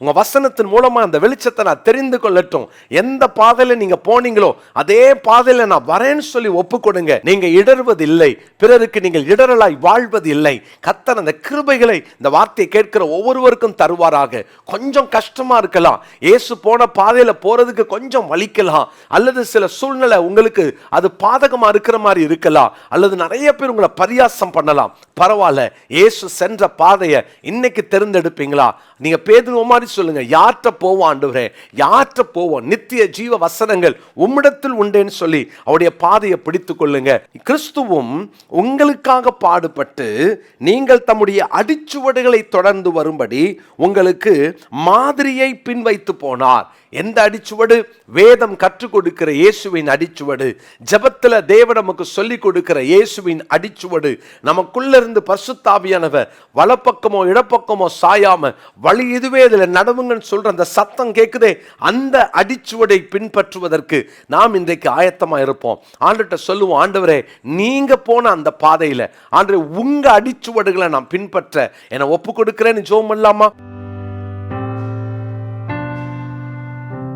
உங்கள் வசனத்தின் மூலமாக அந்த வெளிச்சத்தை நான் தெரிந்து கொள்ளட்டும். எந்த பாதையில் நீங்கள் போனீங்களோ அதே பாதையில் நான் வரேன்னு சொல்லி ஒப்பு கொடுங்க நீங்க இல்லை பிறருக்கு நீங்கள் இடரலாய் வாழ்வது இல்லை கத்தன் அந்த கிருபைகளை இந்த வார்த்தையை கேட்கிற ஒவ்வொருவருக்கும் தருவாராக. கொஞ்சம் கஷ்டமாக இருக்கலாம். ஏசு போன பாதையில் போகிறதுக்கு கொஞ்சம் வலிக்கலாம். அல்லது சில சூழ்நிலை உங்களுக்கு அது பாதகமாக இருக்கிற மாதிரி இருக்கலாம். அல்லது நிறைய பேர் உங்களை பரியாசம் பண்ணலாம். பரவாயில்ல. இயேசு சென்ற பாதையை இன்னைக்கு தேர்ந்தெடுப்பீங்களா? நீங்கள் பேதுருவ மாதிரி சொல்லுங்க யார்கிட்ட போவோம் ஆண்டவரே? யார்கிட்ட போவோம்? நித்திய ஜீவ வசனங்கள் உம்மிடத்தில் உண்டேன்னு சொல்லி அவருடைய பாதையை பிடித்து கொள்ளுங்க. கிறிஸ்துவும் உங்களுக்காக பாடுபட்டு நீங்கள் தம்முடைய அடிச்சுவடுகளை தொடர்ந்து வரும்படி உங்களுக்கு மாதிரியை பின்வைத்து போனார். எந்த அடிச்சுவடு? வேதம் கற்றுக் கொடுக்கிற இயேசுவின் அடிச்சுவடு. ஜெபத்துல தேவ நமக்கு சொல்லி கொடுக்கிற இயேசுவின் அடிச்சுவடு. நமக்குள்ள இருந்து பரிசுத்தாவியானவர் வலப்பக்கமோ இடப்பக்கமோ சாயாம வழி இதுவே இதில் நடவுங்கன்னு சொல்ற அந்த சத்தம் கேக்குதே அந்த அடிச்சுவடை பின்பற்றுவதற்கு நாம் இன்றைக்கு ஆயத்தமா இருப்போம். ஆண்டுகிட்ட சொல்லுவோம் ஆண்டவரே நீங்க போன அந்த பாதையில ஆண்டு உங்க அடிச்சுவடுகளை நான் பின்பற்ற என்னை ஒப்பு கொடுக்குறேன்னு ஜோம் இல்லாமா